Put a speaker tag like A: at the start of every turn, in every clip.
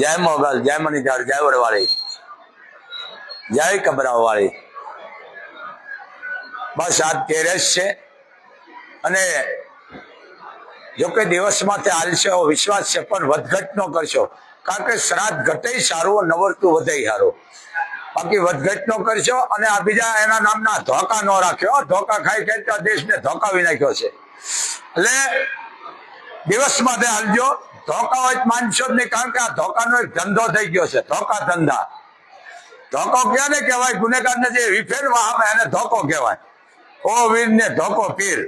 A: જય મોગલ, જય મણિધાર જય વડવાળી જય કબરાવાળી. બસ આ તેરસ છે. અને જો કે દિવસમાં તે હાલશે વિશ્વાસ છે, પણ વધઘટ ન કરશો. કારણ કે શ્રાદ્ધ ઘટે સારું નવરતું વધે સારું. બાકી વધઘટ નો કરશો અને આ બીજા એના નામના ધોકા નો રાખ્યો. ધોકા ખાઈ ખાઈ દેશને ધોકાવી નાખ્યો છે. એટલે દિવસ માટે હાલજો. ધોકા હોય માનશો જ નહીં, કારણ કે આ ધોકાનો એક ધંધો થઈ ગયો છે, ધોકા ધંધા. ધોકો ક્યારે કહેવાય? ગુનેગારને જે વિફેર આવે એને ધોકો કહેવાય. ઓ વીર ને ધોકો પીર.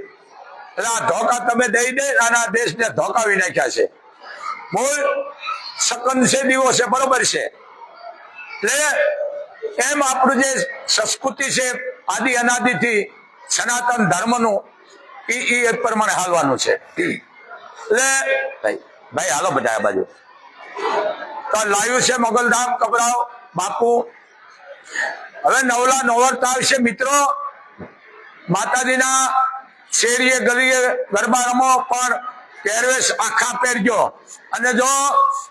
A: એટલે આ ધોકા તમે દઈ દે અને આ દેશને ધોકાવી નાખ્યા છે. મૂળ સકન છે દીવો છે, બરોબર છે. એટલે એમ આપણું જે સંસ્કૃતિ છે, આદિ અનાદિથી સનાતન ધર્મનું એ એ પ્રમાણે હાલવાનું છે. એટલે ભાઈ, હાલો બધા બાજુ. તો લાવ્યું છે મોગલધામ, કપડાઓ, બાપુ. હવે નવલા નવરતા છે, મિત્રો. માતાજીના શેરીએ ગલીએ ગરબા રમો, પણ પહેરવેશ આખા પહેરજો. અને જો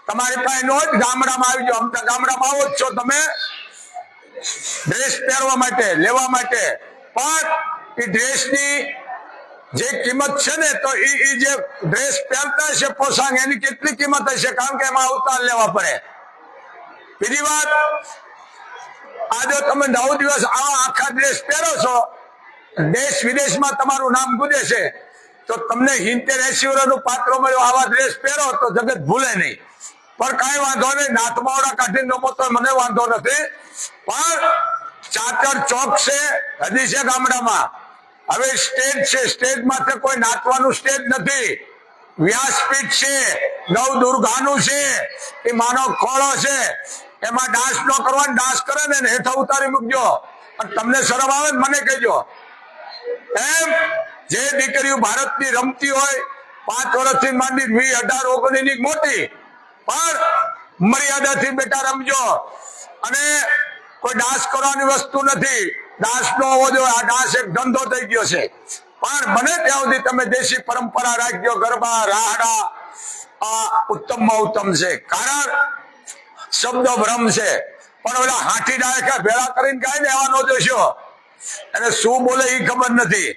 A: તમારી પાસે નો જ ગામડામાં આવી જાઓ. અમતા ગામડામાં આવો જ છો તમે. ડ્રેસ પહેરવા માટે, લેવા માટે. પણ એ ડ્રેસની જે કિંમત છે ને, તો એ જે ડ્રેસ પહેરતા હશે પોશાક એની કેટલી કિંમત હશે? કારણ કે એમાં અવતાર લેવા પડે. બીજી વાત આજે તમે નવ દિવસ આવા આખા ડ્રેસ પહેરો છો, દેશ વિદેશમાં તમારું નામ ગુજે છે, તો તમને હિંતેર એસી વર્ષનું પાત્ર મળ્યો, આવા ડ્રેસ પહેરો તો જગત ભૂલે નહીં. પણ કાંઈ વાંધો નહીં નાથમાવડા કાઢીને રમો તો મને વાંધો નથી. પણ ચાચર ચોક છે હજી છે ગામડામાં. હવે સ્ટેજ છે. સ્ટેજ માથે કોઈ નાચવાનું સ્ટેજ નથી. વ્યાસપીઠ છે. નવ દુર્ગાનું છે. એ માનવ ખોળો છે. એમાં ડાન્સ ન કરવાનો ડાન્સ કરે ને હેઠા ઉતારી મૂકજો. પણ તમને શરમ આવે મને કહેજો. એમ જે દીકરીઓ ભારતની રમતી હોય, પાંચ વર્ષથી માંડી વી અઢાર ઓગણીસ મોટી, પણ મર્યાદાથી બેટા રમજો. અને કોઈ ડાન્સ કરવાની વસ્તુ નથી. ડાન્સ નો હોવો જોઈએ. આ દાસ એક ધંધો થઈ ગયો છે. પણ બને ત્યાં સુધી તમે દેશી પરંપરા રાખજો. ગરબા, રાહડા, આ ઉત્તમમાં ઉત્તમ છે. કારણ શબ્દ ભ્રમ છે. પણ ઓલા હાથી ડાયકા ભેળા કરીને કાંઈ લેવાનો જોશો અને શું બોલે એ ખબર નથી.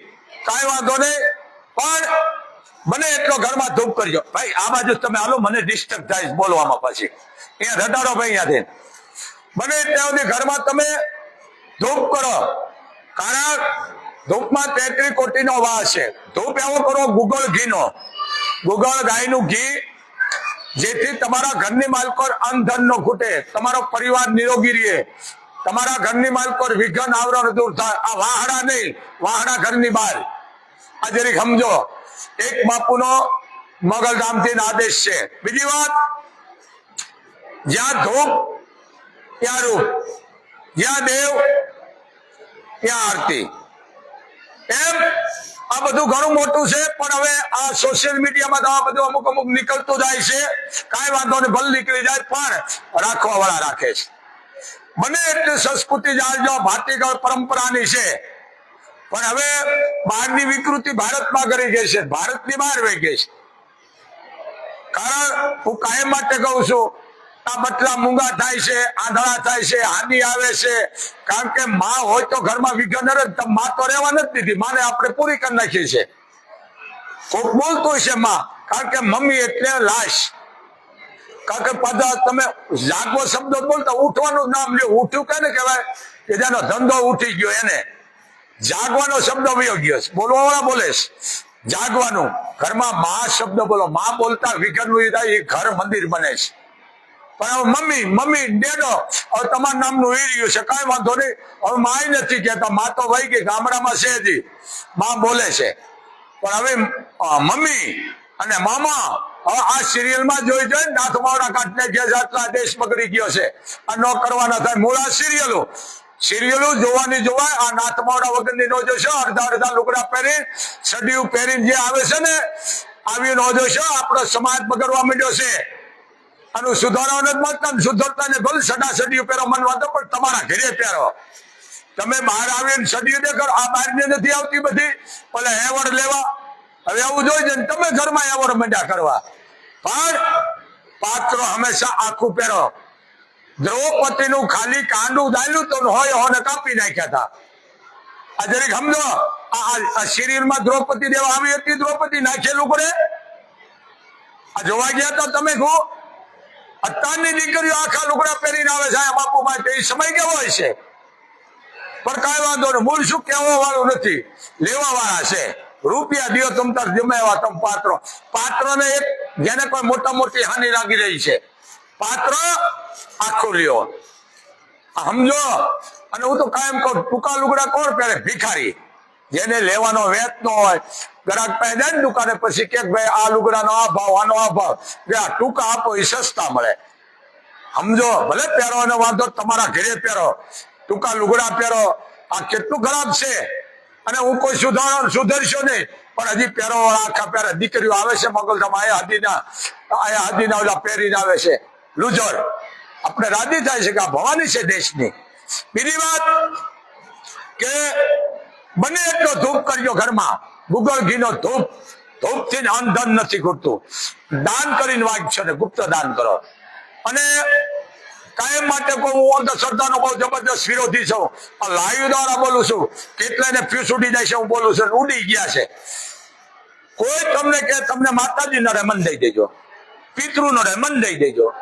A: કાંઈ વાંધો નહીં. પણ મને એટલો ઘરમાં ધૂપ કરજો. ભાઈ, આ બાજુ તમે હાલો, મને ડિસ્ટર્બ થાય બોલવામાં પછી. અહીંયા રટાડો ભાઈ અહીંયાથી. બને ત્યાં સુધી ઘરમાં તમે ધૂપ કરો. કારણ ધૂપમાં તેત્રી કોટીનો વાસ છે. ધૂપ એવો કરો, ગુગળ ઘીનો. ગુગળ ગાયનું ઘી, જેથી તમારા ઘરની માલકોર અંધન નો ખૂટે તમારો પરિવાર નિરોગી રહે. તમારા ઘરની માલકોર વિઘન આવરણ દૂર થાય. આ વાહડા નહીં, વાહડા ઘરની બહાર. આ જરીક સમજો. એક બાપુનો મગલધામથી આદેશ છે. બીજી વાત, જ્યાં ધૂપ, ત્યાં રૂપ. જ્યાં દેવ ત્યાં આરતી. એમ આ બધું ઘણું મોટું છે, પણ હવે આ સોશિયલ મીડિયામાં તો બધું અમુક અમુક નીકળતું જાય છે. કાંઈ વાંધો નહીં, ભલે નીકળી જાય, પણ રાખવા વાળા રાખે છે. બને એટલી સંસ્કૃતિ જાળજો ભાતીગળ પરંપરાની છે. પણ હવે બહારની વિકૃતિ ભારતમાં કરી ગઈ છે. ભારતની બહાર વહી ગઈ છે. કારણ હું કાયમ માટે કહું છું આ બટલા મૂંગા થાય છે, આંધળા થાય છે હાની આવે છે. કારણ કે માં હોય તો ઘરમાં વિઘન જ માં તો રહેવા નથી દીધી. માને આપણે પૂરી કરી નાખીએ છીએ. કોક બોલતું છે માં, કારણ કે મમ્મી એટલે લાશ. કારણ કે પાછા તમે જાગવો શબ્દ બોલતા ઉઠવાનું નામ લ્યો. ઉઠ્યું કે ને કહેવાય? કે જેનો ધંધો ઉઠી ગયો એને. જાગવાનો શબ્દ વયો ગયો છે. બોલવા બોલે જાગવાનું. ઘરમાં મા શબ્દ બોલો. માં બોલતા વિઘન થાય, એ ઘર મંદિર બને છે. પણ હવે મમ્મી મમ્મી, ડેડો, હવે તમારું નામનું રહ્યું છે, કઈ વાંધો નહીં. હવે માય નથી કહેતા, મા તો વહી ગઈ, ગામડામાં છે હજી. મા બોલે છે. પણ હવે મમ્મી અને મામા, હવે આ સિરિયલમાં જોઈ જોઈ નાથ માવડા કાંઠને કે જાતના દેશ બગડી ગયો છે, આ ન કરવાના થાય. મૂળ આ સિરિયલો. સિરિયલો જોવાની જોવાય, આ નાથ માવડા વગરની નો જોશો અડધા અડધા લુગડા પહેરી સડિયું પહેરીને જે આવે છે ને, આવી નો જોશો આપણો સમાજ બગડવા માંડ્યો છે. આનું સુધારો નથી સુધરતા ને ભલે સડા સડિયું પહેરો મન તો પણ તમારા ઘરે પહેરો. તમે બહાર આવીને સડિયું દેખો આ બહાર નથી આવતી બધી. ભલે એવોર્ડ લેવા. હવે એવું જોઈ છે ને તમે ઘરમાં એવોર્ડ મંડ્યા કરવા. પણ પાત્ર હંમેશા આખું પહેરો. દ્રૌપદીનું ખાલી કાંડું દાલ્યું તો હોય હોને કાપી નાખ્યા હતા. આ જરીક સમજો, આ- શરીરમાં દ્રૌપદી દેવા આવી હતી. દ્રૌપદી નાખેલું કરે આ જોવા ગયા તો તમે કહો અત્યારની દીકરીઓ આખા લુગડા પહેરીને આવે છે. બાપુ માટે એ સમય કેવો હોય છે? પણ કઈ વાંધો નહીં. મૂળ શું કહેવા વાળું નથી. લેવા વાળા છે. રૂપિયા દિયો તમ તાર જમે એવા તમ પાત્રો. ને એક જેને કોઈ મોટા મોટી હાનિ લાગી રહી છે. પાત્ર આખું લ્યો સમજો. અને હું તો કાયમ કહું ટૂંકા લુગડા કોણ પહેરે? ભિખારી. જેને લેવાનો વેત ન હોય. ગ્રાહક પાસે જાય દુકાને, પછી કે ભાઈ, આ લુગડાનો આ ભાવ, આનો આ ભાવ. કે આ ટૂંકા આપો એ સસ્તા મળે. સમજો? ભલે પહેરવાનો વાંધો, તમારા ઘરે પહેરો. ટૂંકા લુગડા પહેરો. આ કેટલું ખરાબ છે? અને હું કોઈ સુધાર, સુધરશો નહીં. પણ હજી પહેરો આખા પહેરે. દીકરીઓ આવે છે મગલધામ આયા હાદીના આયા હાદીના ઓલા પહેરીને આવે છે. લુજર આપણે રાજી થાય છે કે આ ભવાની છે દેશની. બીજી વાત કે બને એટલો ધૂપ કરજો ઘરમાં. ગુગળ ઘીનો ધૂપ ધૂપથી અન્ન ધન નથી ખૂટતું. દાન કરીને વાંચશો ને ગુપ્ત દાન કરો. અને કાયમ માટે કોઈ હું અંધશ્રદ્ધાનો બહુ જબરદસ્ત વિરોધી છું. આ લાઈવ દ્વારા બોલું છું. કેટલાને ફ્યુસ ઉડી જાય છે, હું બોલું છું. ઉડી ગયા છે. કોઈ તમને કે, તમને માતાજી નડે મન દઈ દેજો. પિતૃ નડે મન દઈ દેજો.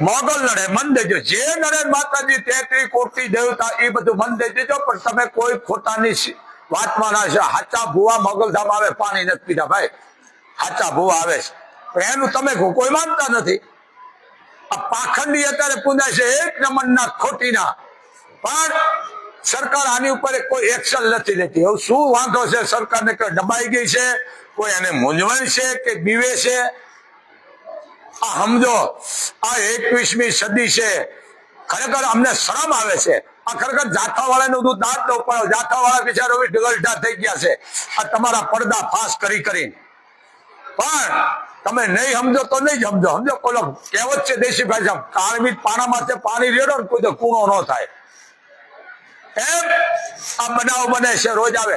A: મોગલ લડે મન દેજો જે નડે માતાજી તેત્રી કોટી દેવતા, એ બધું મન દઈ દેજો, પણ તમે કોઈ ખોટાની વાતમાં ના છે, હાચા ભુવા મોગલધામ આવે, પાણી નથી પીધા, ભાઈ. હાચા ભુવા આવે છે. એનું તમે કોઈ માનતા નથી. આ પાખંડી અત્યારે પૂંજાય છે, એક નંબરના ખોટીના. પણ સરકાર આની ઉપર કોઈ એક્શન નથી લેતી. હવે શું વાંધો છે સરકારને કે દબાઈ ગઈ છે, કોઈ એને મૂંઝવણ છે કે બીવે છે? આ સમજો, આ એકવીસમી સદી છે. ખરેખર અમને શરમ આવે છે. આ ખરેખર જાથા વાળાનું દૂધ દાંત ન પડો જાથા વાળા બિચારો ઢગલઢા થઈ ગયા છે. આ તમારા પડદા ફાસ કરી કરી. પણ તમે નહીં સમજો તો નહીં સમજો. સમજો, કોલો કહેવત છે દેશી ભાષા કાળમી પાણા માથે પાણી રેડો ને કોઈ તો કૂણો ન થાય. એમ આ બનાવ બને છે, રોજ આવે.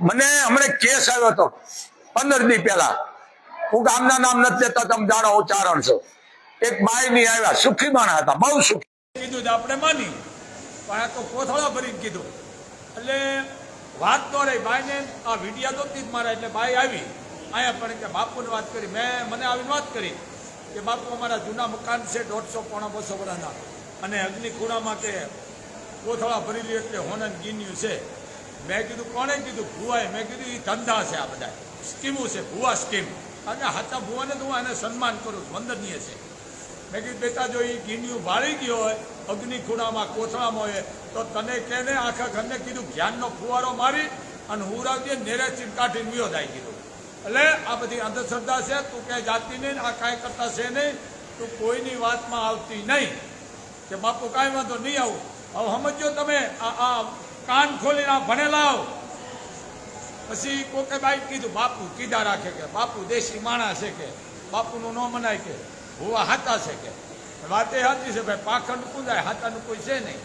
A: મને હમણાં કેસ આવ્યો હતો, પંદર દી પહેલા. હું ગામના નામ નથી લેતા, તમે જાણો, ઉચ્ચારણ છો એક બાયની આવ્યા સુખી માણા હતા, બહુ સુખી.
B: કીધું આપણે માની. પણ આ તો કોથળા ભરીને કીધું. એટલે વાત તો રહી બાઈને, આ વિડિયા તો જ મારા એટલે બાઈ આવી. અહીંયા પણ કે બાપુને વાત કરી. મેં, મને આવીને વાત કરી કે બાપુ અમારા જૂના મકાન છે, દોઢસો પોણા, બસો વર્ષના અને અગ્નિ ખૂણામાં કે કોથળા ભરેલી એટલે હોનન ગીન્યું છે. મેં કીધું, કોણે કીધું? ભુવાએ. મેં કીધું એ ધંધા છે આ બધા. સ્કીમો છે, ભુવા સ્કીમ. અને હાથા ભુવાને તો હું એને સન્માન કરું છું, વંદનીય છે. મેં કીધું, બેટા, જો એ ગીનિયું બાળી ગયો હોય અગ્નિ ખૂણામાં કોથળામાં હોય, તો તને કેને આખા ઘરને કીધું જ્ઞાનનો ફુવારો મારી અને હું હુરાવજે નેરેચીન કાઢીને વિયો થાય કીધું એટલે આ બધી અંધશ્રદ્ધા છે, તું ક્યાંય જાતી નહીં, આ કાંઈ કરતા છે નહીં, તું કોઈની વાતમાં આવતી નહીં. કે બાપુ, કાંઈ વાંધો નહીં આવું. હવે સમજો તમે આ કાન ખોલીને આ ભણેલા આવો. પછી કોકે બાઈ કીધું, બાપુ, કીધા રાખે કે, બાપુ દેશી માણા છે કે, બાપુનું ન મનાય કે, હોવા હાતા છે કે. વાત એ સાચી છે ભાઈ, પાખંડ કુંજાય હાતાનું કોઈ છે નહીં.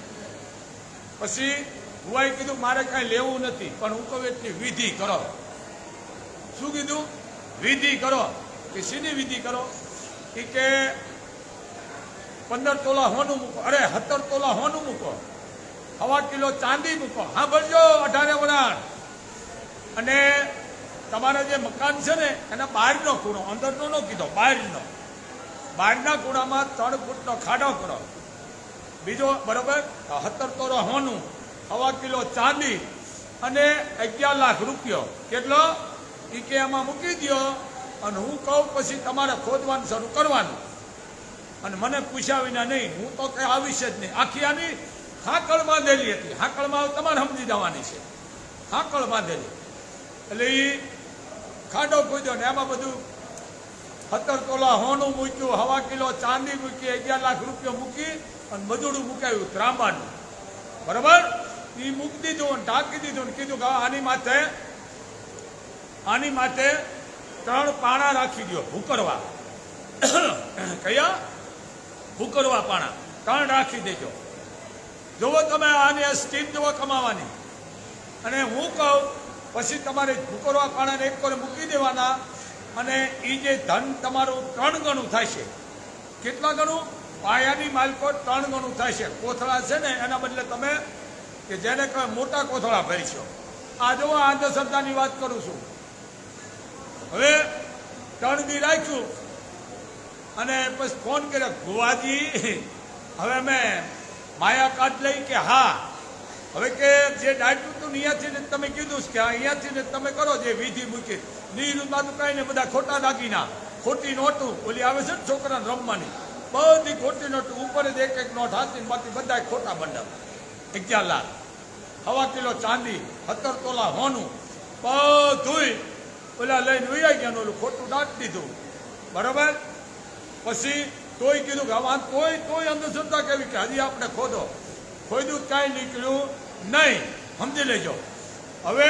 B: પછી હુવાએ કીધું, મારે કાંઈ લેવું નથી, પણ હું કહું એટલી વિધિ કરો. શું કીધું? વિધિ કરો. કે સીધી વિધિ કરો? એ કે પંદર તોલા હોનું મૂકો. અરે, સત્તર તોલા હોનું મૂકો. હવા કિલો ચાંદી મૂકો. હા, ભરજો, અઢારે વરાણ અને તમારા જે મકાન છે ને, એના બહારનો ખૂણો, અંદરનો ન કીધો, બહારનો. બહારના ખૂણામાં ત્રણ ફૂટનો ખાડો કરો બીજો, બરોબર, સત્તર તોરો હોનું, હવા કિલો ચાંદી અને અગિયાર લાખ રૂપિયો. કેટલો? એ કે એમાં મૂકી દો અને હું કહું પછી તમારે ખોદવાનું શરૂ કરવાનું. અને મને પૂછ્યા વિના નહીં, હું તો કઈ આવીશ જ નહીં. આખી આની હાકળ બાંધેલી હતી. હાકળમાં તમારે સમજી જવાની છે. હાકળ બાંધેલી. એટલે એ ખાડો ખોદ્યો ને એમાં બધું સત્તર તોલા, હોનું મૂક્યું, હવા કિલો, ચાંદી મૂકી, અગિયાર લાખ રૂપિયા મૂકી અને મજૂરું મુકાયું ત્રાંબાનું. બરાબર? એ મૂકી દીધું અને ઢાંકી દીધું ને કીધું કે આની માથે આની માથે ત્રણ પાણા રાખી દો ભૂકરવા. કયા? ભૂકરવા પાણા. ત્રણ રાખી દેજો. જુઓ તમે આની સ્ટીમ જુઓ કમાવાની. અને હું કહું પછી તમારે ભૂકરવા પાણાને એક પર મૂકી દેવાના અને એ જે ધન તમારું ત્રણ ગણું થાય છે કેટલા ગણું? પાયાની માલકો ત્રણ ગણું થાય છે કોથળા છે ને, એના બદલે તમે કે જેને કહે મોટા કોથળા ભરીશો. આ જો આ અંધશ્રદ્ધાની વાત કરું છું. હવે ત્રણ દી રાખ્યું અને પછી ફોન કર્યો, ભુવાજી, હવે અમે માયા કાર્ડ લઈ કે હા હવે કે જે ડાયટનું અહીંયાથી ને તમે કીધું કે અહીંયાથી ને તમે કરો જે વિધિ મૂકી. નીરુમાં તો કઈ ને બધા ખોટા દાગીના. ખોટી નોટું. ઓલી આવે છે ને છોકરાને રમવાની. બધી ખોટી નોટ. ઉપર જ એક એક નોટ હાથી બાકી બધા ખોટા બંડલ અગિયાર લાખ હવા કિલો ચાંદી સત્તર તોલા હોનું. બધું ઓલા લઈને વૈયા ગયા ઓલું ખોટું દાટ દીધું. બરાબર? પછી તોય કીધું કે આમાં તોય તોય અંધશ્રદ્ધા કેવી કે હજી આપણે ખોદો. ખોદ્યું કાંઈ નીકળ્યું નહીં. સમજી લેજો. હવે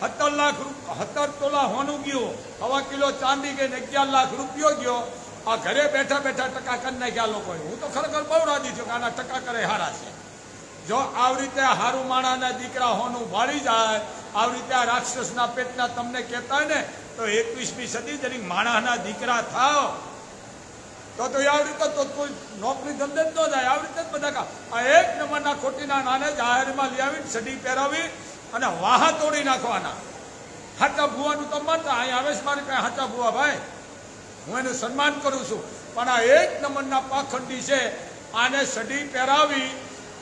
B: સત્તર લાખ સત્તર તોલા હોનું ગયું. હવા કિલો ચાંદી ગઈને અગિયાર લાખ રૂપિયો ગયો. આ ઘરે બેઠા બેઠા ટકા કરી નાખ્યા લોકોએ. હું તો ખરેખર બહુ રાજી છું કે આના ટકા કરે હારા છે. જો આવી રીતે હારું માણાના દીકરા હોનું ભાળી જાય, આવી રીતે આ રાક્ષસના પેટના તમને કહેતા ને, તો એકવીસમી સદી જરી માણાના દીકરા થાવ. તો તો આવી રીતે તો કોઈ નોકરી ધંધે ન જાય. આવી રીતે જ બધા આ એક નંબરના ખોટીના નાને જાહેરમાં લઈ આવીને સડી પહેરાવી અને વાહા તોડી નાખવાના. હાચા ભૂવાનું તો માનતા અહીં આવે છે મારે કાંઈ હાચા ભૂવા ભાઈ. હું એનું સન્માન કરું છું. પણ આ એક નંબરના પાખંડી છે, આને સડી પહેરાવી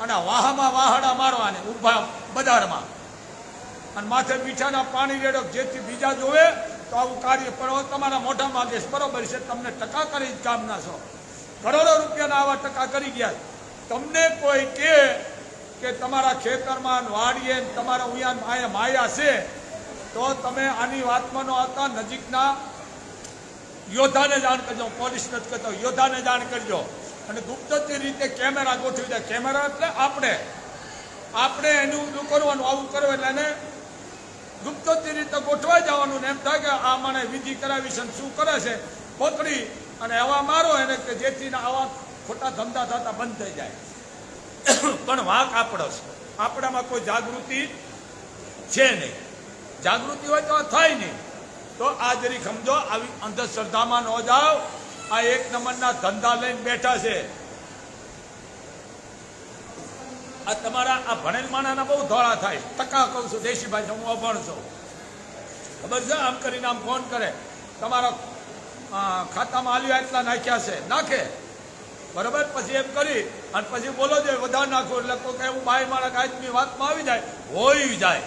B: અને વાહામાં વાહડા મારવાને ઊભા બજારમાં અને માથે મીઠાના પાણી રેડો જેથી બીજા જોવે તો આવું કાર્ય કરો, તમારા મોઢા માંગે બરોબર છે તમને ટકા કરી જ કામના છો. કરોડો રૂપિયાના આવા ટકા કરી ગયા તમને કોઈ કે કે તમારા ખેતરમાં વાડીએ તમારા ઉયાન માયા માયા છે, તો તમે આની વાતમાં નો હતા નજીકના યોદ્ધાને જાણ કરજો, પોલીસ નથી કરતો, યોદ્ધાને જાણ કરજો. અને ગુપ્તચર રીતે કેમેરા ગોઠવી દે. કેમેરા એટલે આપણે. આપણે એનું કરવાનું, આવું કરો એટલે એને ગુપ્તચર રીતે ગોઠવાઈ જવાનું ને એમ થાય કે આ મને વિધિ કરાવી છે શું કરે છે? પકડી અને હવા મારો એને કે જેથી આવા ખોટા ધંધા થતા બંધ થઈ જાય. પણ વાંક આપણો છે. આપણામાં કોઈ જાગૃતિ છે નહીં. જાગૃતિ હોય તો થાય નહીં. તો આ જરી સમજો, આવી અંધશ્રદ્ધામાં ન જાઓ. આ એક નંબરના ધંધા લઈને બેઠા છે. આ તમારા આ ભણેલ માણાના બહુ ધોળા થાય. ટકા કહું છું દેશી ભાષા હું અભણ છું. ખબર છે? આમ કરીને આમ ફોન કરે. તમારા ખાતામાં આલ્યા એટલા નાખ્યા છે. નાખે. બરાબર? પછી એમ કરી અને પછી બોલો જોઈએ વધારે નાખો. એટલે કોઈ કે હું ભાઈ મારા કાચની વાતમાં આવી જાય. હોય જાય.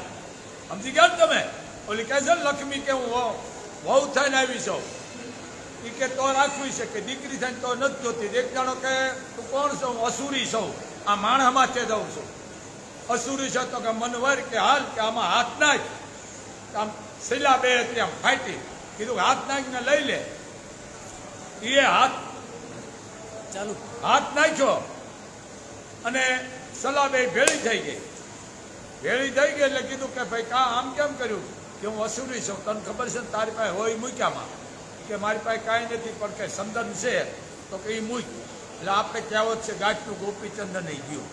B: સમજી ગયા ને તમે? ઓલી કહે છે લક્ષ્મી, કે હું વહુ થઈને આવી છું. એ કે, તો રાખવી છે કે દીકરી થઈને તો નથી જોતી. એક જાણો કે તું કોણ છો? હું અસુરી છું. આ માણસ માથે જાઉં છું. અસુરી છે તો કે મનવર કે હાલ કે આમાં હાથ નાખ. આમ શિલા બે હતી આમ ફાટી. કીધું હાથ નાખીને લઈ લે. એ હાથ
C: ચાલુ.
B: હાથ નાખ્યો. અને સલાહ બે ભેળી થઈ ગઈ. ભેળી થઈ ગઈ એટલે કીધું કે ભાઈ કા આમ કેમ કર્યું? કે હું અસુરી છું. તને ખબર છે ને તારી પાસે હોય મૂક્યામાં. કે મારી પાસે કાંઈ નથી પણ કે સંદર્ભ છે. તો કે એ મૂક. એટલે આપણે કહેવત છે ગાંઠનું ગોપીચંદ નહીં ગયું.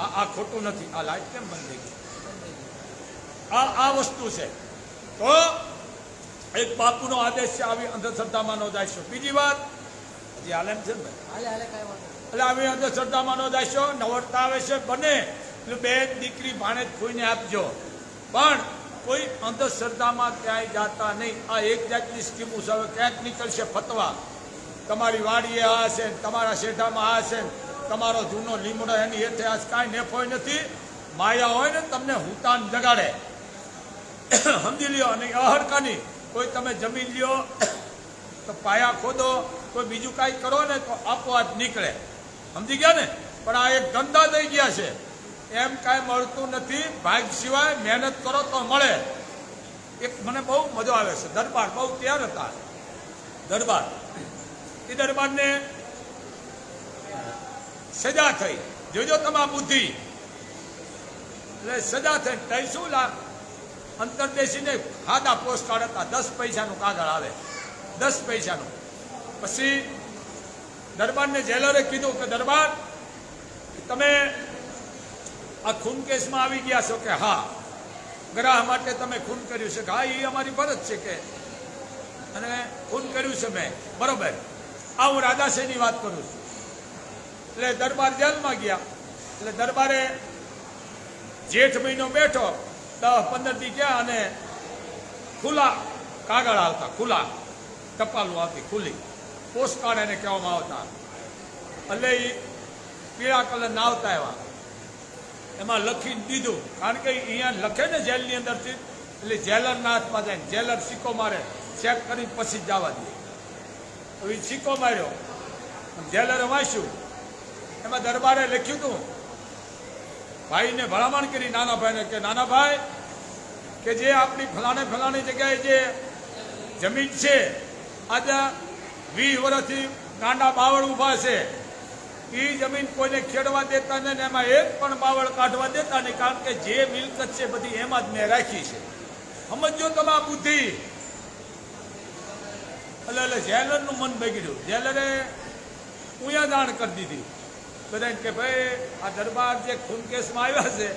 B: આ આ ખોટું નથી. આ લાઈટ કેમ બંધ થઈ ગઈ? આ આ વસ્તુ છે. તો એક બાપુનો આદેશ છે આવી અંધશ્રદ્ધામાં ન જાય બીજી વાત હજી હાલે છે ને. એટલે આવી અંધશ્રદ્ધામાં ન જાયશો નવરતા આવે છે બને. એટલે બે દીકરી ભાણે ખોઈને આપજો. પણ કોઈ અંધશ્રદ્ધામાં ક્યાંય જાતા નહીં. આ એક જાતની સ્કીમ ઉસાવે ક્યાંક નીકળશે ફતવા. તમારી વાડીએ આ છે તમારા શેઠામાં આ છે તમારો જૂનો લીમડો એની હેઠે આ કાંઈ નેફોય નથી. માયા હોય ને તમને હુતાન જગાડે. સમજી લ્યો, અને અહરકાની, કોઈ તમે જમીન લ્યો, તો પાયા ખોદો, કોઈ બીજું કાંઈ કરો ને તો આપોઆપ નીકળે. સમજી ગયા ને? પણ આ એક ધંધા થઈ ગયા છે. એમ કાંઈ મળતું નથી. ભાગ સિવાય મહેનત કરો તો મળે. એક મને બહુ મજો આવે છે. દરબાર બહુ તૈયાર હતા. દરબાર. એ દરબારને સજા થઈ. જોજો તમા બુદ્ધિ. એટલે સજા થઈ. ત્રણસો લાખ અંતરદેશીને પોસ્ટ કાર્ડ હતા. દસ પૈસાનું કાગળ આવે. દસ પૈસાનું. પછી દરબારને જેલરે કીધું કે, દરબાર, તમે આ ખૂન કેસમાં આવી ગયા છો કે હા? ગ્રાહ માટે તમે ખૂન કર્યું છે કે હા, એ અમારી ફરજ છે કે. અને ખૂન કર્યું છે મેં. બરોબર. આ હું રાજાશાહીની વાત કરું છું. એટલે દરબાર જેલમાં ગયા. એટલે દરબારે જેઠ મહિનો બેઠો દસ પંદર દી ગયા અને ખુલ્લા કાગળ આવતા ખુલ્લા ટપાલું આવતી ખુલ્લી પોસ્ટકાર્ડ એને કહેવામાં આવતા. એટલે એ પીળા કલર ના આવતા એવા. એમાં લખી દીધું. કારણ કે અહીંયા લખે ને જેલની અંદરથી. એટલે જેલરના હાથમાં જાય જેલર સિક્કો મારે, ચેક કરીને પછી જવા દે. હવે છીકો માર્યો. જેલરે વાંચ્યું એમાં દરબારે લખ્યું હતું, ભાઈને ભલામણ કરી નાના ભાઈને કે નાના ભાઈ કે જે આપણી ફલાણે ફલાણી જગ્યાએ જે જમીન છે, આજે વીસ વર્ષથી ગાંડા બાવળ ઊભા છે એ જમીન કોઈને ખેડવા દેતા નહીં એમાં એક પણ બાવળ કાઢવા દેતા નહીં, કારણ કે જે મિલકત છે બધી એમાં જ મેં રાખી છે. સમજો તમે બુદ્ધિ. એટલે એટલે જેલરનું મન બગડ્યું. જેલરે ઉયા જાણ કરી દીધી. બધાને કે ભાઈ, આ દરબાર જે ખૂન કેસમાં આવ્યા છે,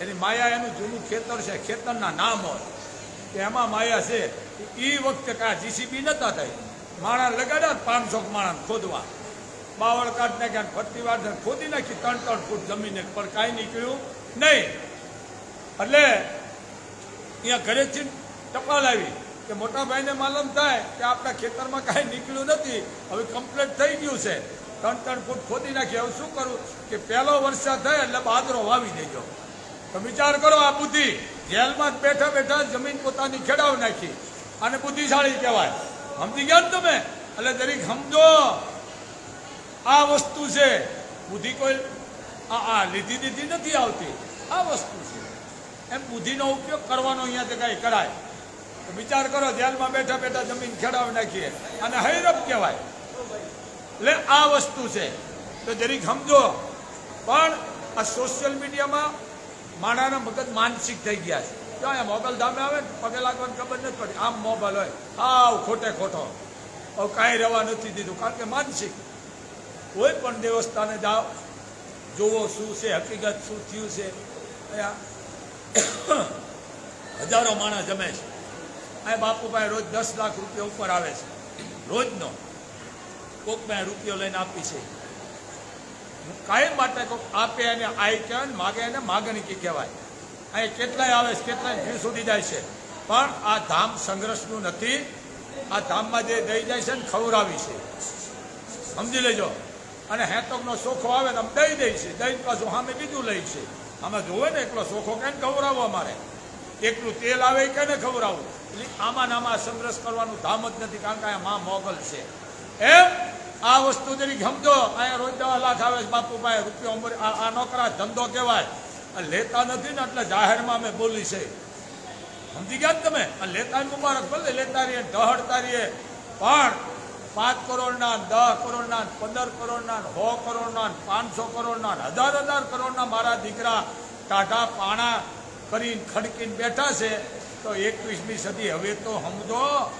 B: એની માયા એનું જૂનું ખેતર છે, ખેતરના નામ હોય. કે એમાં માયા છે. એ વખતે કાં જીસીબી નહોતા થઈ. માણસ લગાડ્યા પાંચસો માણસ ખોદવા. બાવળ કાઢ નાખ્યા ફરતી વાર ખોદી નાખી. ત્રણ ત્રણ ફૂટ જમીને પણ કાંઈ નીકળ્યું નહીં. એટલે અહીંયા ઘરેથી ટપાલ આવી. કે મોટા ભાઈને માલમ થાય કે આપણા ખેતરમાં કાંઈ નીકળ્યું નથી, હવે કમ્પ્લીટ થઈ ગયું છે. ત્રણ ત્રણ ફૂટ ખોદી નાખી, હવે શું કરું કે પહેલો વરસાદ થાય એટલે બાદરો વાવી દેજો. તો વિચાર કરો આ બુદ્ધિ. જેલમાં બેઠા બેઠા જમીન પોતાની ખેડાવ નાખી. અને બુદ્ધિશાળી કહેવાય. સમજી ગયા ને તમે? એટલે દરેક સમજો. આ વસ્તુ છે. બુદ્ધિ કોઈ આ આ લીધી દીધી નથી આવતી. આ વસ્તુ છે. એમ બુદ્ધિનો ઉપયોગ કરવાનો અહીંયા તે કંઈ કરાય. વિચાર કરો, જેલમાં બેઠા બેઠા જમીન ખેડાવી નાખીએ. અને હૈરપ કહેવાય. એટલે આ વસ્તુ છે. તો જરીક સમજો, પણ આ સોશિયલ મીડિયામાં માણાના મગજ માનસિક થઈ ગયા છે. તો અહીંયા મોબાઈલ ધામે આવે ને? પગે લાગવાની ખબર નથી પડતી. આમ મોબાઈલ હોય. આવ ખોટે ખોટો. હવે કાંઈ રહેવા નથી દીધું, કારણ કે માનસિક. કોઈ પણ દેવસ્થાને જાઓ જોવો શું છે, હકીકત શું થયું છે. હજારો માણસ જમે છે. આ બાપુભાઈ રોજ દસ લાખ રૂપિયા ઉપર આવે છે. રોજનો. કોક મેં રૂપિયો લઈને આપી છે. કાયમ માટે કોક આપે એને આઈ કહેવાય માગે એને માગણી કહેવાય. અહીં કેટલાય આવે છે, કેટલાય જીવ સુધી જાય છે. પણ આ ધામ સંઘર્ષનું નથી. આ ધામમાં જે દઈ જાય છે ને ખવડાવી છે. સમજી લેજો. અને હેતકનો સોખો આવે ને આમ દઈ દઈ છે. દઈ પાછું સામે બીજું લઈ છે. આમાં જોવે ને એકલો સોખો કેમ ખવડાવવો અમારે? એકલું તેલ આવે એ કેને ખવડાવવું એટલે આમાં આમાં સંઘર્ષ કરવાનું ધામ જ નથી, કારણ કે અહીંયા મા મોગલ છે. એમ? આ વસ્તુ તરીકે સમજો, અહીંયા રોજ દવા લાખ આવે છે બાપુભાઈ રૂપિયો અંબર આ નોકરા ધંધો કહેવાય. લેતા નથી ને, એટલે જાહેરમાં અમે બોલી છે. સમજી ગયા તમે? લેતા મુબારક ભલે લેતા રહીએ દહડતા રહીએ પણ પાંચ કરોડના દસ કરોડના પંદર કરોડના સો કરોડના પાંચસો કરોડના હજાર હજાર કરોડના મારા દીકરા ટાઢા પાણા કરીને ખડકીને બેઠા છે, તો એકવીસમી સદી. હવે તો સમજો,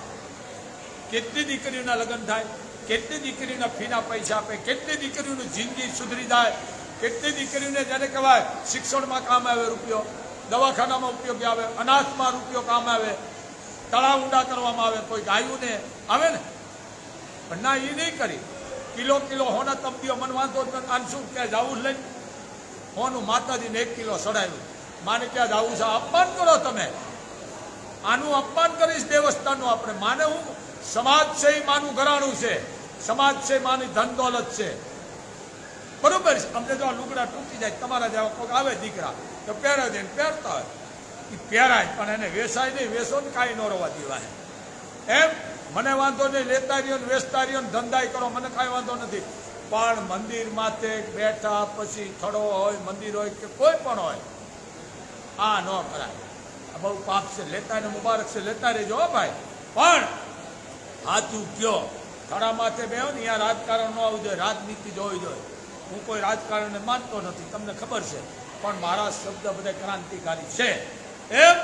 B: કેટલી દીકરીઓના લગ્ન થાય, કેટલી દીકરીઓના ફીના પૈસા આપે, કેટલી દીકરીઓની જિંદગી સુધરી જાય, કેટલી દીકરીઓને જેને કહેવાય શિક્ષણમાં કામ આવે રૂપિયો, દવાખાનામાં ઉપયોગી આવે, અનાથમાં રૂપિયો કામ આવે, તળાવ ઊંડા કરવામાં આવે, કોઈ ગાયોને આવે ને? પણ ના એ નહીં કરી. કિલો કિલો હોના તમદીઓ મન વાંધો જ. આને શું ક્યાં જવું લઈ હોનું માતાજીને એક કિલો સડાવ્યું. માને ક્યાં જવું છે અપમાન કરો તમે. આનું અપમાન કરીશ દેવસ્થાનનું, આપણે માને હું. સમાજ છે એ માનું ઘરાણું છે. સમાજ છે માની ધન દોલત છે. બરોબર છે? અમને જો લુગડા તૂટી જાય, તમારા જેવા કોઈક આવે દીકરા, તો પહેરે દે પહેરતા હોય. એ પહેરાય, પણ એને વેસાય નહીં, વેસો ને કાંઈ ન રોવા દેવાય. એમ? મને વાંધો નહીં, લેતા રહ્યો ને વેચતા રહ્યો ને ધંધાય કરો, મને કાંઈ વાંધો નથી. પણ મંદિર માથે બેઠા પછી થડો હોય, મંદિર હોય કે કોઈ પણ હોય આ ન કરાય આ બહુ પાપ છે. લેતા ને મુબારક છે. લેતા રહેજો, હો ભાઈ. પણ સાચું કયો થડા માથે બેહો ને અહીંયા રાજકારણ ન આવવું જોઈએ. રાજનીતિ જોવી જોઈએ. હું કોઈ રાજકારણને માનતો નથી. તમને ખબર છે. પણ મારા શબ્દ બધા ક્રાંતિકારી છે. એમ?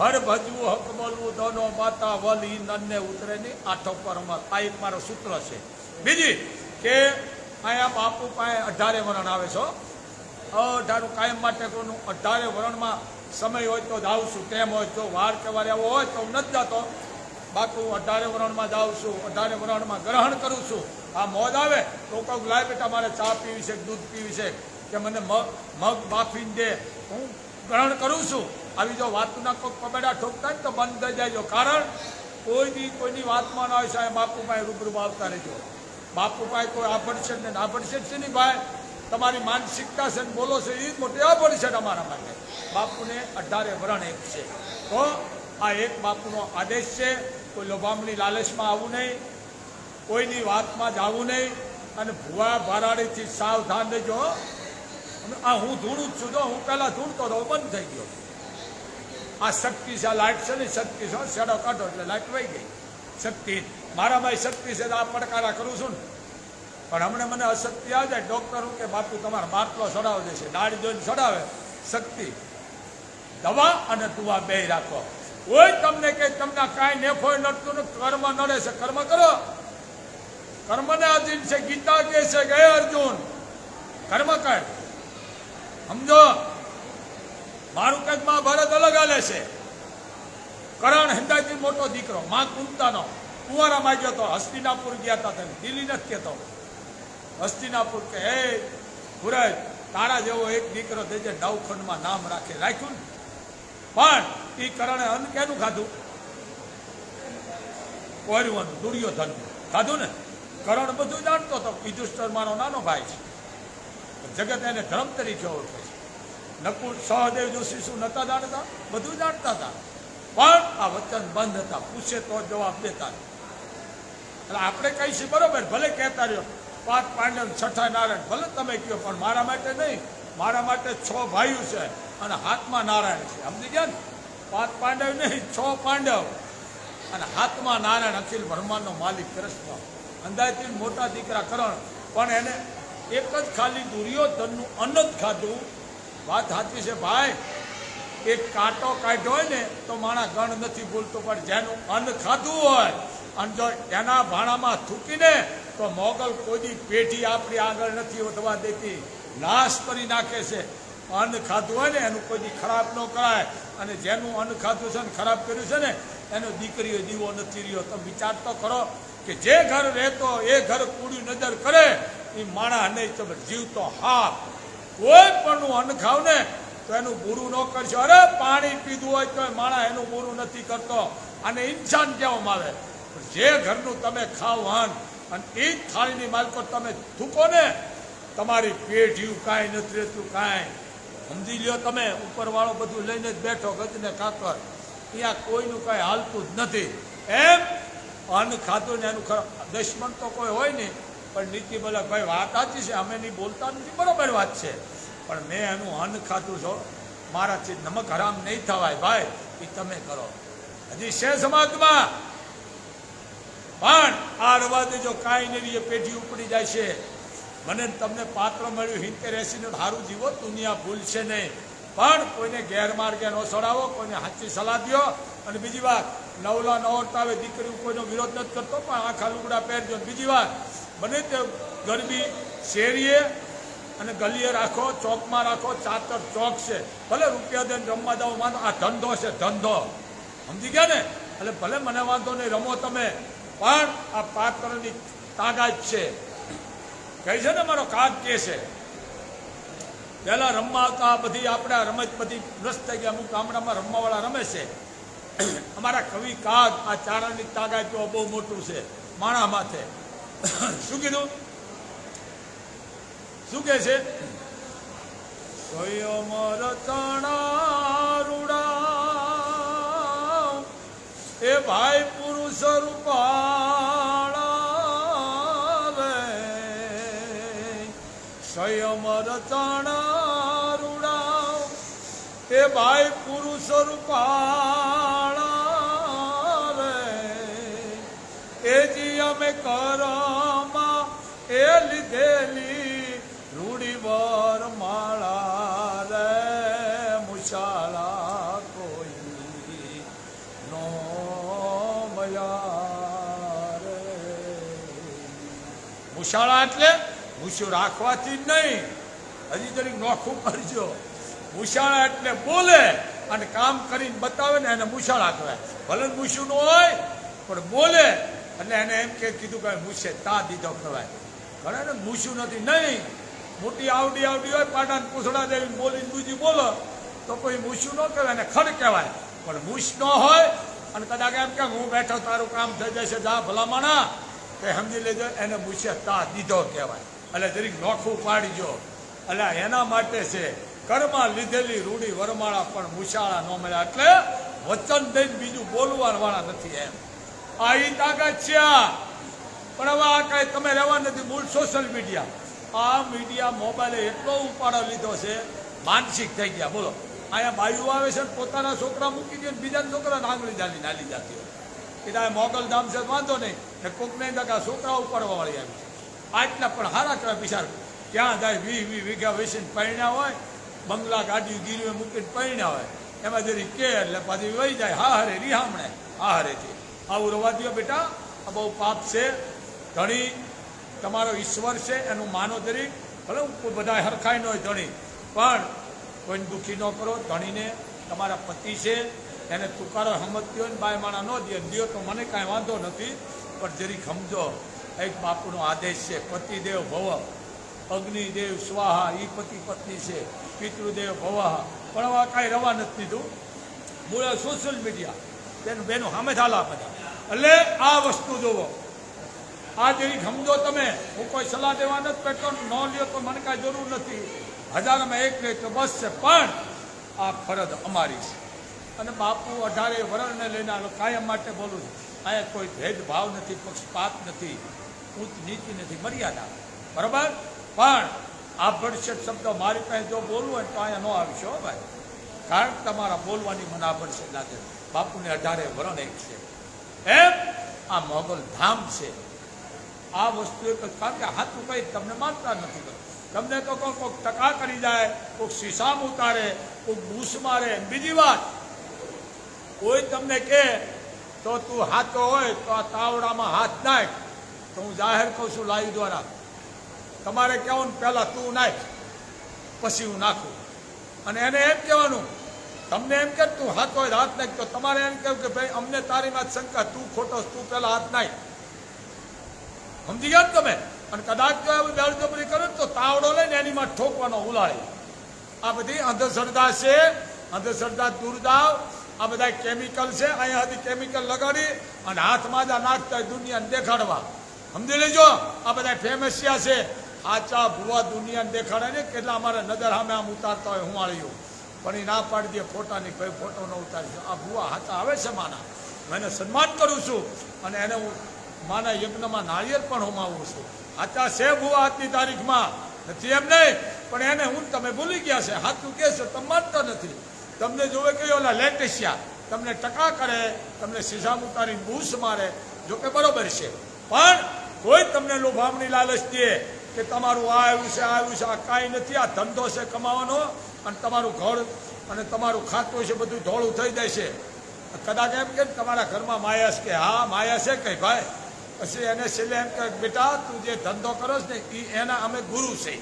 B: હર ભજવું, હક બોલવું દોનો માતા, વલી, નન્ને ઉતરે ની આઠો પરમાં. આ એક મારો સૂત્ર છે. બીજી કે અહીંયા બાપુ પાસે અઢારે વરણ આવે છો અઢારું કાયમ માટે કોનું અઢારે વરણમાં સમય હોય તો જાઉં છું, ટેમ હોય તો વાર કે વાર એવો હોય તો હું નથી જતો. બાકી હું અઢારે વરણમાં જાઉં છું અઢારે વરણમાં ગ્રહણ કરું છું. આ મોજ આવે તો કહું લાય, બેટા, મારે ચા પીવી છે, દૂધ પીવી છે, કે મને મગ મગ બાફીને દે. હું ગ્રહણ કરું છું. આવી જો વાતના કોઈ પબેડા ઠોકતા ને તો બંધ થઈ જાય કારણ કોઈ બી કોઈની વાતમાં ન હોય સાહેબ, બાપુ પાસે રૂબરૂ આવતા રહેજો. બાપુ પાસે કોઈ આભડશે ને આભડછેટ છે નહીં ભાઈ? તમારી માનસિકતા છે બોલો છે એ જ મોટી આભડછેટ અમારા માટે. બાપુને અઢારે વરણ એક છે. તો આ એક બાપુનો આદેશ છે, કોઈ લોભામણી લાલચમાં આવવું નહીં, કોઈની વાતમાં જવું નહીં, અને ભૂવા ભરાડીથી સાવધાન રહેજો આ હું ધૂણું જ છું, જો હું પહેલાં ધૂણતો રહો, બંધ થઈ ગયો. આ શક્તિ છે, આ લાઇટ છે ને શક્તિ છે શેડો કાઢો એટલે લાઇટ વહી ગઈ. શક્તિ. મારામાં શક્તિ છે આ પડકારા કરું છું ને. પણ હમણાં મને અશક્તિ આવી જાય ડૉક્ટર હું કે, બાપુ, તમારા બાટલો ચડાવ દેશે દાડી જોઈને ચડાવે શક્તિ, દવા અને દુવા બે રાખો. કોઈ તમને કે તમને કાંઈ નેફોય નડતું ને કર્મ નડે છે, કર્મ કરો. કર્મને અધીન છે, ગીતા કે છે કે અર્જુન, કર્મ કર. સમજો? મારું કંઈક મહાભારત અલગ હાલે છે. કરણ હિંદાજી મોટો દીકરો, માં કુંતાનો. કુંવારા માગ્યો હતો હસ્તિનાપુર ગયા હતા તમે દિલ્હી નથી કહેતો હસ્તિનાપુર કે, હે ભુરજ, તારા જેવો એક દીકરો તે જે નવખંડમાં નામ રાખે, રાખ્યું ને? પણ એ કરણે અન્ન કેનું ખાધું? કોર્યું દુર્યોધન ખાધું ને? કરણ બધું જાણતો હતો યુધિષ્ઠર મારો નાનો ભાઈ છે. જગત એને ધર્મ તરીકે ઓળખે છે. નકુલ, સહદેવ, જોશી, શું નતા જાણતા? બધું જાણતા હતા. પણ આ વચન બંધ હતા, પૂછે તો જવાબ દેતા. એટલે આપણે કહીશું, બરોબર, ભલે કહેતા રહ્યો. પાંચ પાંડવ છઠ્ઠા નારાયણ. ભલે તમે કહો પણ મારા માટે નહીં. મારા માટે છ ભાઈઓ છે અને હાથમાં નારાયણ છે. સમજી ગયા ને? પાંચ પાંડવ નહીં, છ પાંડવ. અને હાથમાં નારાયણ, અખિલ બ્રહ્માંડનો માલિક કૃષ્ણ. અંદાજથી મોટા દીકરા કરણ. પણ એને એક જ ખાલી દુર્યોધનનું અન્ન જ ખાધું. વાત સાચી છે ભાઈ? એક કાંટો કાઢ્યો હોય ને, તો માણા ગણ નથી બોલતો પણ જેનું અન્ન ખાધું હોય, અને જો એના ભાણામાં થૂકીને તો મોગલ કોઈની પેઢી આપણી આગળ નથી વધવા દેતી. નાશ કરી નાખે છે. અન્ન ખાધું હોય ને, એનું કોઈ ખરાબ ન કરાય. અને જેનું અન્ન ખાધું છે ને, ખરાબ કર્યું છે ને, એનો દીકરીઓ દીવો નથી રહ્યો. તમે વિચાર તો કરો કે જે ઘર રહેતો એ ઘર કુડી નજર કરે, એ માણા નહીં તો જીવતો હા કોઈ પણનું અન્ન ખાવ ને, તો એનું બુરું ન કરશો. અરે, પાણી પીધું હોય તો માણા એનું બુરું નથી કરતો. અને ઇન્સાન કહેવામાં આવે જે ઘરનું તમે ખાવ હન અને એ જ થાળીની માલકો તમે થૂકો ને, તમારી પેઢીયું કાંઈ નથી રહેતું, કાંઈ. સમજી લ્યો તમે, ઉપરવાળો બધું લઈને જ બેઠો, ગજને કાકર. ત્યાં કોઈનું કાંઈ હાલતું જ નથી. એમ? અન્ન ખાધું ને એનું દુશ્મન તો કોઈ હોય નહીં. પણ નીતિ બોલે ભાઈ, વાત સાચી છે, અમે નહીં બોલતા નથી, બરાબર વાત છે. પણ મેં એનું અન્ન ખાધું છો, મારાથી નમક હરામ નહીં થવાય, ભાઈ. એ તમે કરો. હજી છે સમાજમાં? રવા દેજો કાંઈ નહીં એ પેઢી ઉપડી જાય છે. મને તમને પાત્ર મળ્યું હિંતેર એસીને સારું જીવો, દુનિયા ભૂલશે નહીં. પણ કોઈને ગેરમાર્ગે ન સડાવો કોઈને સાચી સલાહ દો અને બીજી વાત, નવલા નવરતા આવે દીકરી કોઈનો વિરોધ નથી કરતો, પણ આખા લુગડા પહેરજો. બીજી વાત, બને તે ગરબી શેરીએ અને ગલીએ રાખો, ચોકમાં રાખો ચાતર ચોક છે. ભલે રૂપિયા દઈને રમવા જાઓ, માનો આ ધંધો છે, ધંધો. સમજી ગયા ને? એટલે ભલે મને વાંધો નહીં, રમો તમે. પણ આ પાત્રની તાકાત છે. કહે છે ને મારો કાગ કે છે, પહેલા રમવા આવતા બધી આપણે રમત બધી નષ્ટ થઈ ગયા. અમુક ગામડામાં રમવાવાળા રમે છે. અમારા કવિ કાગ આ ચારણની તાકાત તો બહુ મોટું છે, માણા માથે. શું કીધું? શું કે છે? સ્વયં રચણા રૂડા રચણા એ ભાઈ પુરુષ રૂપાળા રે. એ જી અમે કરમાં, એ લીધેલી રૂડી વર માળા રે. મુશાળા કોઈ નો મયા મુશાળા એટલે મૂછું રાખવાથી નહીં. હજી જરીક નોખું કરજો મુશાળા એટલે બોલે અને કામ કરીને બતાવે ને એને મુશાળા કહેવાય. ભલે મૂછું ન હોય, પણ બોલે. એટલે એને એમ કે, કીધું કે મૂછે તા દીધો કહેવાય. ઘણા ને મૂછું નથી, નહીં. મોટી આવડી આવડી હોય પાટા પૂછડા દેવી બોલીને બીજી બોલો, તો કોઈ મૂછું ન કહેવાય એને ખડ કહેવાય. પણ મૂછ ન હોય, અને કદાચ એમ કે, હું બેઠો, તારું કામ થઈ જશે, જા ભલામણા. તે સમજી લેજો, એને મૂછે તા દીધો કહેવાય. એટલે જરીક નોખું પાડીજો. એટલે એના માટે છે કર્મમાં લીધેલી રૂડી વરમાળા પણ મુશાળા ન મળ્યા. એટલે વચન દઈને બીજું બોલવા વાળા નથી એમ. આ ઈ તાકાત છે આ. પણ હવે આ કાંઈ તમે રહેવા નથી, મૂળ સોશિયલ મીડિયા આ મીડિયા મોબાઈલે એટલો ઉપાડો લીધો છે, માનસિક થઈ ગયા. બોલો. અહીંયા બાયુ આવે છે પોતાના છોકરા મૂકી દે ને બીજા છોકરાને આંગળી જાલી નાલી જતી હોય. એટલે મોગલ ધામ છે વાંધો નહીં. ને કોકને છોકરા ઉપાડવા વાળી આવી છે. આટલા પણ હારા કહેવાય બિચાર ક્યાં થાય? વી વી વીઘા વેસીને પરણ્યા હોય, બંગલા ગાડી ગીરવે મૂકીને પરણ્યા હોય. એમાં જરી કે એટલે પાછી વહી જાય. હા હરે રિહામણે હા હરેથી આવું રવા દ્યો બેટા. આ બહુ પાપ છે. ધણી તમારો ઈશ્વર છે, એનું માનો જરી. ભલે કોઈ બધા હરખાઈ ન હોય ધણી. પણ કોઈને દુઃખી ન કરો. ધણીને તમારા પતિ છે. એને તુકારો સમજતી હોય ને બાય માણા ન દે દો તો મને કાંઈ વાંધો નથી. પણ જરીક સમજો એક બાપુનો આદેશ છે. પતિદેવ ભવ. અગ્નિદેવ સ્વાહા એ પતિ પત્ની છે, પિતૃદેવ ભવાહા પણ આ કાંઈ રવા નથી દીધું. મૂળ સોશિયલ મીડિયા તેનું બેનું સામે થાલા બધા. એટલે આ વસ્તુ જોવો આ જેવી સમજો તમે. હું કોઈ સલાહ દેવા નથી બેઠો ન લ્યો તો મને કાંઈ જરૂર નથી. હજારમાં એક લે તો બસ છે. પણ આ ફરજ અમારી છે. અને બાપુ અઢારે વરણને લઈને આ કાયમ માટે બોલું છું. અહીંયા કોઈ ભેદભાવ નથી, પક્ષપાત નથી. ઊંચ નીતિ નથી, મર્યાદા. બરાબર? પણ આ ભડછેટ શબ્દ મારી પાસે જો બોલવું હોય તો અહીંયા ન આવીશો, હો ભાઈ. કારણ કે તમારા બોલવાની મને આ ભડછેટ લાગે બાપુને અઢારે વરણ એક છે. એમ આ મોગલ ધામ છે. આ વસ્તુ એક જ કારણ કે હાથું કઈ તમને માનતા નથી કરતું. તમને તો કોઈ કોઈક ટકા કરી જાય કોઈક શીશામ ઉતારે કોઈક બૂસ મારે. બીજી વાત, કોઈ તમને કહે તો તું હાથો હોય તો આ તાવડામાં હાથ નાખ. તો હું જાહેર કહું છું, લાઈવ દ્વારા. તમારે કહેવાનું પહેલાં તું નાખ, પછી હું નાખું. અને એને એમ કહેવાનું, તમને એમ કે તું હાથ હોય હાથ નાખ. તો તમારે એમ કહેવું કે, ભાઈ, અમને તારીમાં શંકા, તું ખોટો તું પહેલાં હાથ નાખ. સમજી ગયા તમે? અને કદાચ જો એવું બળજબરી કરે તો તાવડો લઈને એનીમાં ઠોકવાનો ઉલાળે. આ બધી અંધશ્રદ્ધા છે, અંધશ્રદ્ધા દૂર દાવ આ બધા કેમિકલ છે, અહીંયા હતી કેમિકલ લગાડી અને હાથમાં જ નાખતા દુનિયાને દેખાડવા. સમજી લેજો? આ બધા ફેમસિયા છે. આચા ભુવા દુનિયાને દેખાડે ને કેટલા અમારે નજર સામે આમ ઉતારતા હોય હુંવાળીઓ. પણ એ ના પાડી દે ફોટાની ભાઈ ફોટો ન ઉતારી આ ભુવા હાચા આવે છે માના. હું એને સન્માન કરું છું અને એને હું માના યજ્ઞમાં નાળિયેર પણ હોમાવું છું. હાચા છે ભુવા આજની તારીખમાં? નથી એમ નહીં, પણ એને હું તમે ભૂલી ગયા છે. હાથું કે છે, તમે માનતા નથી. તમને જોવે કે ઓલા લેટેશિયા તમને ટકા કરે, તમને સીસામ ઉતારીને બૂસ મારે જો કે બરોબર છે. પણ કોઈ તમને લોભામણી લાલચ દે. કે તમારું આ આવ્યું છે આ આવ્યું છે આ કાંઈ નથી, આ ધંધો છે કમાવાનો અને તમારું ઘર અને તમારું ખાતું છે બધું ધોળું થઈ જાય છે કદાચ એમ કે તમારા ઘરમાં માયાસ કે હા, માયા છે કંઈ ભાઈ? પછી એને છેલ્લે એમ કે, બેટા, તું જે ધંધો કરો છે ને એ એના અમે ગુરુ છે.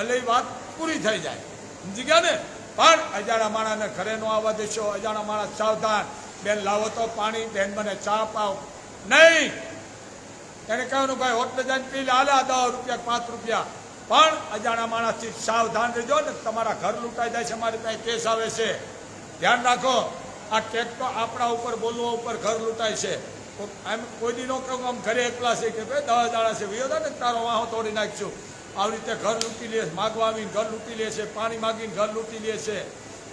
B: એટલે એ વાત પૂરી થઈ જાય. સમજી ગયા ને? પણ અજાણા માણાને ઘરે નો આવવા દેશો. અજાણા માણસ સાવધાન. બેન, લાવો તો પાણી, બેન, મને ચા પાવ. નહીં! એને કહ્યું, ભાઈ હોટલે જઈને પી લે હાલે દસ રૂપિયા પાંચ રૂપિયા. પણ અજાણા માણસથી સાવધાન રહેજો ને તમારા ઘર લૂંટાઈ જાય છે મારી પાસે કેસ આવે છે. ધ્યાન રાખો, આ કેક તો આપણા ઉપર, બોલવા ઉપર ઘર લૂંટાય છે. કો- એમ કોઈ દી નો કહું, આમ ઘરે એકલા છે કે ભાઈ દસ દાડા છે. વિયો ને, તારો વાહો તોડી નાખશું. આવી રીતે ઘર લૂંટી લે માગવા આવીને ઘર લૂંટી લે છે, પાણી માગીને ઘર લૂંટી લે છે.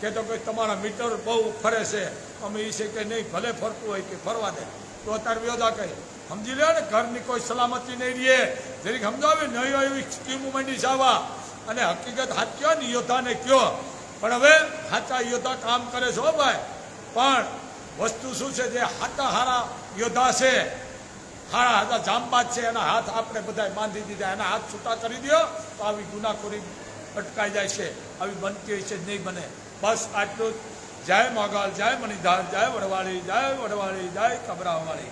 B: કે તો ભાઈ તમારા મીટર બહુ ફરે છે. અમે એ છે કે નહીં, ભલે ફરતું હોય કે ફરવા દે. તો અત્યારે વ્યોદા કહી સમજી લ્યો ને, ઘરની કોઈ સલામતી નહીં રહે. જરીક સમજાવે, નહીં એવી સ્કીમો માંડી જાવા. અને હકીકત હાથ ને, યોદ્ધાને કયો. પણ હવે સાચા યોદ્ધા કામ કરે છે હો ભાઈ. પણ વસ્તુ શું છે? જે હાથા હારા યોદ્ધા છે. હારા હાથા જામબાજ છે. એના હાથ આપણે બધા બાંધી દીધા. એના હાથ છૂટા કરી દો, તો આવી ગુનાખોરી અટકાઈ જાય છે. આવી બનતી હોય છે નહીં બને. બસ આટલું જય મોગલ, જય મણિધાર, જય વડવાળી જય વડવાળી, જય કબરાવાળી.